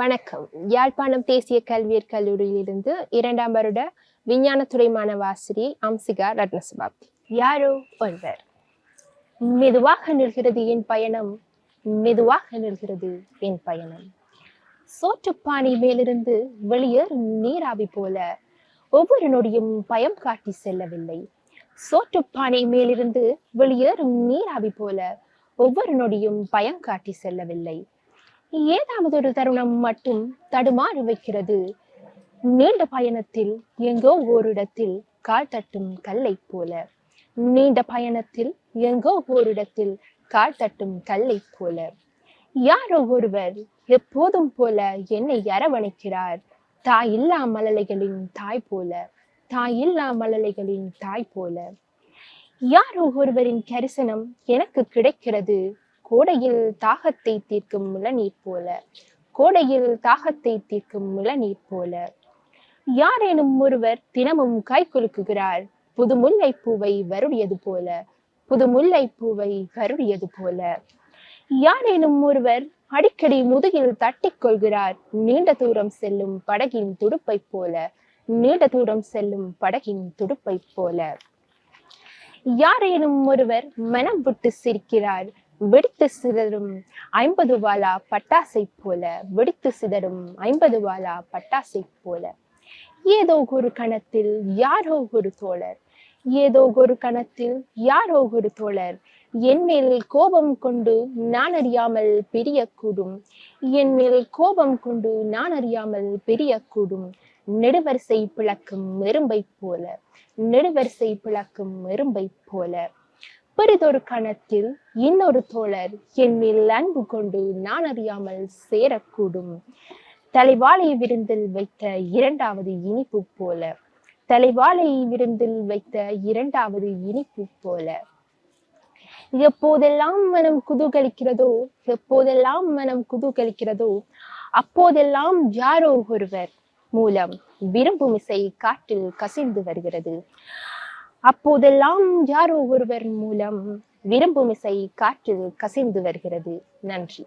வணக்கம். யாழ்ப்பாணம் தேசிய கல்வியற் கல்லூரியிலிருந்து இரண்டாம் வருட விஞ்ஞானத்துறை மாணவாசிரி அம்சிகா ரத்னசபாப்தி யாரோ ஒருவர். மெதுவாக நிற்கிறது என் பயணம். மெதுவாக நிற்கிறது என் பயணம். சோற்றுப்பானை மேலிருந்து வெளியேறும் நீராவி போல ஒவ்வொரு நொடியும் பயம் காட்டி செல்லவில்லை. சோற்றுப்பானை மேலிருந்து வெளியேறும் நீராவி போல ஒவ்வொரு நொடியும் பயம் காட்டி செல்லவில்லை. ஏதாவது ஒரு தருணம் மட்டும் தடுமாறி வைக்கிறது. நீண்ட பயணத்தில் எங்கோ ஓரிடத்தில் கால் தட்டும் கல்லை போல. நீண்ட பயணத்தில் எங்கோ ஓரிடத்தில் கால் தட்டும் கல்லை போல. யாரோ ஒருவர் எப்போதும் போல என்னை அரவணைக்கிறார். தாய் இல்லா மலலைகளின் தாய் போல. தாய் இல்லா மலலைகளின் தாய் போல. யாரோ ஒருவரின் கரிசனம் எனக்கு கிடைக்கிறது. கோடையில் தாகத்தை தீர்க்கும் முளநீர் போல. கோடையில் தாகத்தை தீர்க்கும் முளநீர் போல. யாரேனும் ஒருவர் தினமும் கை குலுக்குகிறார் புது முல்லை பூவை வருடியது போல. புது முல்லை பூவை வருடியது போல. யாரேனும் ஒருவர் அடிக்கடி முதுகில் தட்டிக் கொள்கிறார் நீண்ட தூரம் செல்லும் படகின் துடுப்பை போல. நீண்ட தூரம் செல்லும் படகின் துடுப்பை போல. யாரேனும் ஒருவர் மனம் விட்டு சிரிக்கிறார் வெடித்து சிதறும் ஐம்பது வாலா பட்டாசை போல வெடித்து சிதறும் ஐம்பது வாலா பட்டாசை போல. ஏதோ ஒரு கணத்தில் யாரோ ஒரு தோழர் ஏதோ ஒரு கணத்தில் யாரோ ஒரு தோழர். என் மேல் கோபம் கொண்டு நான் அறியாமல் பிரியக்கூடும். என் மேல் கோபம் கொண்டு நான் அறியாமல் பிரியக்கூடும். நெடுவரிசை பிளக்கும் எறும்பை போல நெடுவரிசை பிளக்கும் எறும்பை போல. பெரிதொரு கணத்தில் இன்னொரு தோழர் என் மேல் அன்பு கொண்டு நான் அறியாமல் சேரக்கூடும். தலைவாளை விருந்தில் வைத்த இரண்டாவது இனிப்பு போல. தலைவாளை விருந்தில் வைத்த இரண்டாவது இனிப்பு போல. எப்போதெல்லாம் மனம் குதூகலிக்கிறதோ எப்போதெல்லாம் மனம் குதூகலிக்கிறதோ அப்போதெல்லாம் யாரோ ஒருவர் மூலம் விரும்பும் இசை காற்றில் கசிந்து வருகிறது. அப்போதெல்லாம் யாரோ ஒருவர் மூலம் விரும்பும் இசை காற்றில் கசிந்து வருகிறது. நன்றி.